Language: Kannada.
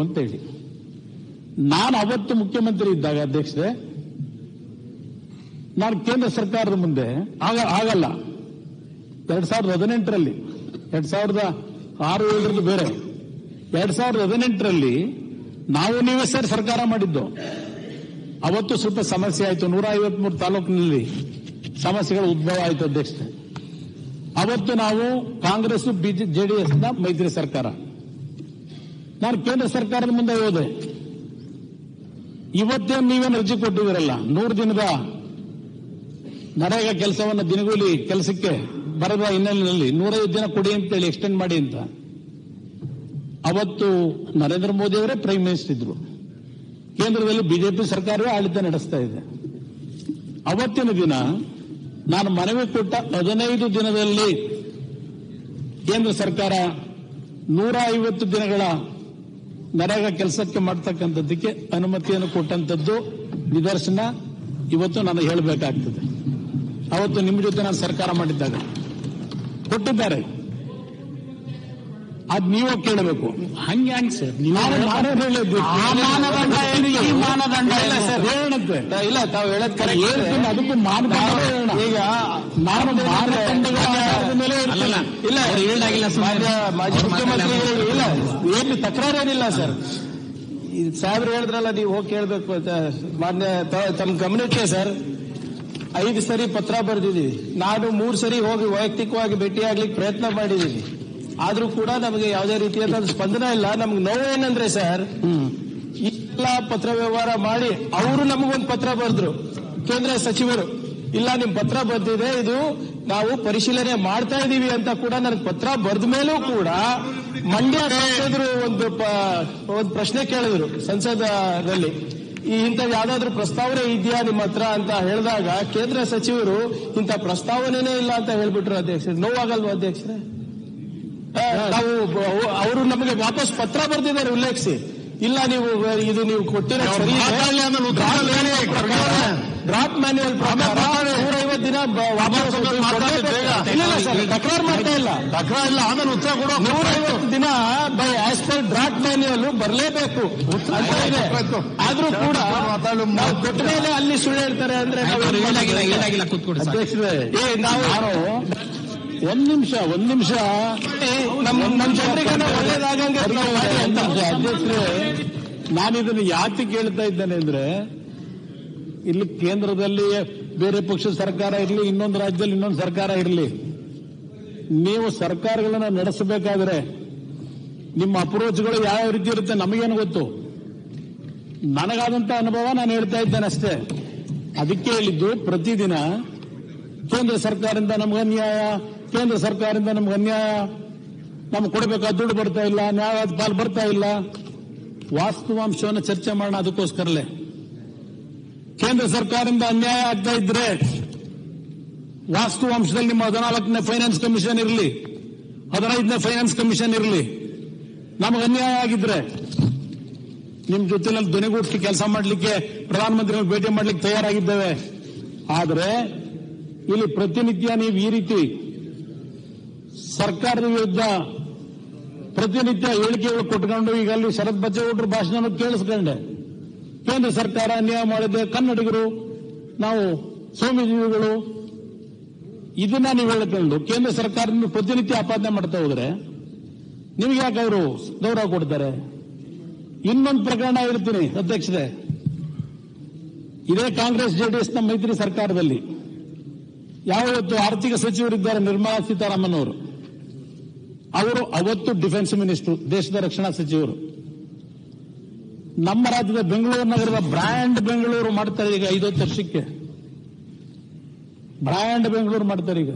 ಅಂತ ಹೇಳಿ. ನಾನು ಅವತ್ತು ಮುಖ್ಯಮಂತ್ರಿ ಇದ್ದಾಗ ಅಧ್ಯಕ್ಷತೆ ನಾನು ಕೇಂದ್ರ ಸರ್ಕಾರದ ಮುಂದೆ ಆಗ, ಆಗಲ್ಲ. ಎರಡ್ ಸಾವಿರದ ಹದಿನೆಂಟರಲ್ಲಿ, ಎರಡ್ ಸಾವಿರದ ಆರು ಏಳರದ್ದು ಬೇರೆ. ಎರಡ್ ಸಾವಿರದ ಹದಿನೆಂಟರಲ್ಲಿ ನಾವು ನೀವೇ ಸರ್ ಸರ್ಕಾರ ಮಾಡಿದ್ದು. ಅವತ್ತು ಸ್ವಲ್ಪ ಸಮಸ್ಯೆ ಆಯಿತು. ನೂರ ಐವತ್ಮೂರು ತಾಲೂಕಿನಲ್ಲಿ ಸಮಸ್ಯೆಗಳು ಉದ್ಭವ ಆಯಿತು ಅಧ್ಯಕ್ಷತೆ ಅವತ್ತು ನಾವು ಕಾಂಗ್ರೆಸ್ ಜೆಡಿಎಸ್ನ ಮೈತ್ರಿ ಸರ್ಕಾರ. ನಾನು ಕೇಂದ್ರ ಸರ್ಕಾರದ ಮುಂದೆ ಹೋದೆ. ಇವತ್ತೇ ನೀವೇನು ಅರ್ಜಿ ಕೊಟ್ಟಿದ್ದೀರಲ್ಲ? ನೂರು ದಿನದ ನರೇಗಾ ಕೆಲಸವನ್ನು ದಿನಗೂಲಿ ಕೆಲಸಕ್ಕೆ ಬರದ ಹಿನ್ನೆಲೆಯಲ್ಲಿ ನೂರೈದು ದಿನ ಕೊಡಿ ಅಂತೇಳಿ ಎಕ್ಸ್ಟೆಂಡ್ ಮಾಡಿ ಅಂತ. ಅವತ್ತು ನರೇಂದ್ರ ಮೋದಿ ಅವರೇ ಪ್ರೈಮ್ ಮಿನಿಸ್ಟರ್ ಇದ್ರು. ಕೇಂದ್ರದಲ್ಲಿ ಬಿಜೆಪಿ ಸರ್ಕಾರವೇ ಆಡಳಿತ ನಡೆಸ್ತಾ ಇದೆ. ಅವತ್ತಿನ ದಿನ ನಾನು ಮನವಿ ಕೊಟ್ಟ ಹದಿನೈದು ದಿನದಲ್ಲಿ ಕೇಂದ್ರ ಸರ್ಕಾರ ನೂರ ಐವತ್ತು ದಿನಗಳ ನರೇಗಾ ಕೆಲಸಕ್ಕೆ ಮಾಡ್ತಕ್ಕಂಥದ್ದಕ್ಕೆ ಅನುಮತಿಯನ್ನು ಕೊಟ್ಟಂತದ್ದು ನಿದರ್ಶನ. ಇವತ್ತು ನಾನು ಹೇಳಬೇಕಾಗ್ತದೆ. ಅವತ್ತು ನಿಮ್ಮ ಜೊತೆ ನಾನು ಸರ್ಕಾರ ಮಾಡಿದ್ದಾಗ ಕೊಟ್ಟಿದ್ದಾರೆ. ಅದ್ ನೀವು ಕೇಳಬೇಕು. ಹಂಗೆ ಹಂಗೆ ಸರ್ ಮಾನದಂಡ ಇಲ್ಲ ಹೇಳಂತೆ ಇಲ್ಲ ತಾವು ಹೇಳದ್ ಅದಕ್ಕೂ ಮಾನದಂಡ ಈಗ ನಾನು ಮಾನದಂಡಗಳ ಇಲ್ಲ ಹೇಳಿಲ್ಲ ಮಾಜಿ ಮುಖ್ಯಮಂತ್ರಿಗಳು ಇಲ್ಲ. ಏನು ತಕರಾರೇನಿಲ್ಲ ಸರ್. ಸಾಹೇಬ್ರು ಹೇಳಿದ್ರಲ್ಲ ನೀವು ಹೋಗಿ ಕೇಳಬೇಕು ಮಾನ್ಯ ತಮ್ಮ ಗಮನಕ್ಕೆ ಸರ್. ಐದು ಸರಿ ಪತ್ರ ಬರೆದಿದ್ದೀವಿ ನಾನು ಮೂರು ಸರಿ ಹೋಗಿ ವೈಯಕ್ತಿಕವಾಗಿ ಭೇಟಿಯಾಗ್ಲಿಕ್ಕೆ ಪ್ರಯತ್ನ ಮಾಡಿದ್ದೀವಿ ಆದ್ರೂ ಕೂಡ ನಮಗೆ ಯಾವುದೇ ರೀತಿಯಾದ ಸ್ಪಂದನ ಇಲ್ಲ. ನಮ್ಗೆ ನೋವು ಏನಂದ್ರೆ ಸರ್ ಎಲ್ಲ ಪತ್ರ ವ್ಯವಹಾರ ಮಾಡಿ ಅವರು ನಮಗೊಂದು ಪತ್ರ ಬರೆದ್ರು. ಕೇಂದ್ರ ಸಚಿವರು ಇಲ್ಲ ನಿಮ್ ಪತ್ರ ಬರ್ದಿದೆ ಇದು ನಾವು ಪರಿಶೀಲನೆ ಮಾಡ್ತಾ ಇದೀವಿ ಅಂತ ಕೂಡ ನನಗೆ ಪತ್ರ ಬರೆದ ಮೇಲೂ ಕೂಡ ಮಂಡ್ಯ ಸಂಸದರು ಒಂದು ಒಂದು ಪ್ರಶ್ನೆ ಕೇಳಿದ್ರು ಸಂಸದದಲ್ಲಿ ಈ ಇಂಥ ಯಾವ್ದಾದ್ರು ಪ್ರಸ್ತಾವನೆ ಇದೆಯಾ ನಿಮ್ಮ ಹತ್ರ ಅಂತ ಹೇಳಿದಾಗ ಕೇಂದ್ರ ಸಚಿವರು ಇಂಥ ಪ್ರಸ್ತಾವನೆನೇ ಇಲ್ಲ ಅಂತ ಹೇಳ್ಬಿಟ್ರು ಅಧ್ಯಕ್ಷರು. ನೋವಾಗಲ್ವಾ ಅಧ್ಯಕ್ಷರೇ? ನಾವು ಅವರು ನಮಗೆ ವಾಪಸ್ ಪತ್ರ ಬರ್ದಿದ್ದಾರೆ ಉಲ್ಲೇಖಿಸಿ. ಇಲ್ಲ ನೀವು ಇದು ನೀವು ಕೊಟ್ಟಿರೋ ಡ್ರಾಪ್ ಮ್ಯಾನ್ಯಲ್ ಪ್ರಕಾರ ನೂರೈವತ್ತು ದಿನ ವಾಪಸ್ ಕೊಡ್ಲೇಬೇಕು. ಇಲ್ಲ ಇಲ್ಲ ಸರ್ ತಕರಾರು ಮಾಡ್ತಾ ಇಲ್ಲ. ತಕರಾರು ಇಲ್ಲ ಆಮೇಲೆ ಉತ್ತರ ಕೊಡೋ ನೂರೈವತ್ತು ದಿನ by as per draft manual ಬರಲೇಬೇಕು ಆದ್ರೂ ಕೂಡ ನಾವು ಕೊಟ್ಟ ಮೇಲೆ ಅಲ್ಲಿ ಸುಳ್ಳು ಹೇಳ್ತಾರೆ ಅಂದ್ರೆ ನಾವು ಒಂದ್ ನಿಮಿಷ ಒಂದ್ ನಿಮಿಷ. ನಮ್ಮ ನಮ್ಮ ಜನರಿಗೆ ಒಳ್ಳೇದಾಗಂಗೆ ಅಧ್ಯಕ್ಷರೇ ನಾನು ಇದನ್ನು ಯಾಕೆ ಕೇಳ್ತಾ ಇದ್ದೇನೆ ಅಂದ್ರೆ ಇಲ್ಲಿ ಕೇಂದ್ರದಲ್ಲಿ ಬೇರೆ ಪಕ್ಷದ ಸರ್ಕಾರ ಇರಲಿ ಇನ್ನೊಂದು ರಾಜ್ಯದಲ್ಲಿ ಇನ್ನೊಂದು ಸರ್ಕಾರ ಇರಲಿ. ನೀವು ಸರ್ಕಾರಗಳನ್ನ ನಡೆಸಬೇಕಾದ್ರೆ ನಿಮ್ಮ ಅಪ್ರೋಚ್ಗಳು ಯಾವ ರೀತಿ ಇರುತ್ತೆ ನಮಗೇನು ಗೊತ್ತು? ನನಗಾದಂತ ಅನುಭವ ನಾನು ಹೇಳ್ತಾ ಇದ್ದೇನೆ ಅಷ್ಟೇ. ಅದಕ್ಕೆ ಹೇಳಿದ್ದು ಪ್ರತಿದಿನ ಕೇಂದ್ರ ಸರ್ಕಾರದಿಂದ ನಮ್ಗೆ ಅನ್ಯಾಯ, ಕೇಂದ್ರ ಸರ್ಕಾರದಿಂದ ನಮ್ಗೆ ಅನ್ಯಾಯ, ನಮ್ಗೆ ಕೊಡಬೇಕಾದ ದುಡ್ಡು ಬರ್ತಾ ಇಲ್ಲ, ನ್ಯಾಯ ಪಾಲು ಬರ್ತಾ ಇಲ್ಲ. ವಾಸ್ತವಾಂಶವನ್ನು ಚರ್ಚೆ ಮಾಡೋಣ ಅದಕ್ಕೋಸ್ಕರಲೇ. ಕೇಂದ್ರ ಸರ್ಕಾರದಿಂದ ಅನ್ಯಾಯ ಆಗ್ತಾ ಇದ್ರೆ ವಾಸ್ತವಾಂಶದಲ್ಲಿ ನಿಮ್ಮ ಹದಿನಾಲ್ಕನೇ ಫೈನಾನ್ಸ್ ಕಮಿಷನ್ ಇರಲಿ, ಹದಿನೈದನೇ ಫೈನಾನ್ಸ್ ಕಮಿಷನ್ ಇರಲಿ. ನಮಗೆ ಅನ್ಯಾಯ ಆಗಿದ್ರೆ ನಿಮ್ ಜೊತೆನಲ್ಲಿ ಧ್ವನಿಗೂಡಿಸಿ ಕೆಲಸ ಮಾಡಲಿಕ್ಕೆ ಪ್ರಧಾನಮಂತ್ರಿಗಳು ಭೇಟಿ ಮಾಡ್ಲಿಕ್ಕೆ ತಯಾರಾಗಿದ್ದೇವೆ. ಆದರೆ ಇಲ್ಲಿ ಪ್ರತಿನಿತ್ಯ ನೀವು ಈ ರೀತಿ ಸರ್ಕಾರದ ವಿರುದ್ಧ ಪ್ರತಿನಿತ್ಯ ಹೇಳಿಕೆಗಳು ಕೊಟ್ಕೊಂಡು ಈಗ ಅಲ್ಲಿ ಶರತ್ ಬಚ್ಚೇಗೌಡರ ಭಾಷಣ ಕೇಳಿಸ್ಕೊಂಡೆ. ಕೇಂದ್ರ ಸರ್ಕಾರ ಅನ್ಯಾಯ ಮಾಡಿದೆ. ಕನ್ನಡಿಗರು, ನಾವು ಸ್ವಾಮೀಜಿಗಳು ಇದನ್ನ ನೀವು ಹೇಳಿಕೊಂಡು ಕೇಂದ್ರ ಸರ್ಕಾರದಿಂದ ಪ್ರತಿನಿತ್ಯ ಆಪಾದನೆ ಮಾಡ್ತಾ ಹೋದ್ರೆ ನಿಮ್ಗೆ ಯಾಕೆ ಅವರು ಗೌರವ ಕೊಡ್ತಾರೆ? ಇನ್ನೊಂದು ಪ್ರಕರಣ ಇರ್ತೀನಿ ಅಧ್ಯಕ್ಷರೇ. ಇದೇ ಕಾಂಗ್ರೆಸ್, ಜೆಡಿಎಸ್ನ ಮೈತ್ರಿ ಸರ್ಕಾರದಲ್ಲಿ ಯಾವತ್ತು ಆರ್ಥಿಕ ಸಚಿವರಿದ್ದಾರೆ ನಿರ್ಮಲಾ ಸೀತಾರಾಮನ್ ಅವರು ಅವರು ಅವತ್ತು ಡಿಫೆನ್ಸ್ ಮಿನಿಸ್ಟರ್, ದೇಶದ ರಕ್ಷಣಾ ಸಚಿವರು. ನಮ್ಮ ರಾಜ್ಯದ ಬೆಂಗಳೂರು ನಗರದ ಬ್ರ್ಯಾಂಡ್ ಬೆಂಗಳೂರು ಮಾಡ್ತಾರೆ ಈಗ ಐದತ್ತು ವರ್ಷಕ್ಕೆ. ಬ್ರ್ಯಾಂಡ್ ಬೆಂಗಳೂರು ಮಾಡ್ತಾರೆ ಈಗ.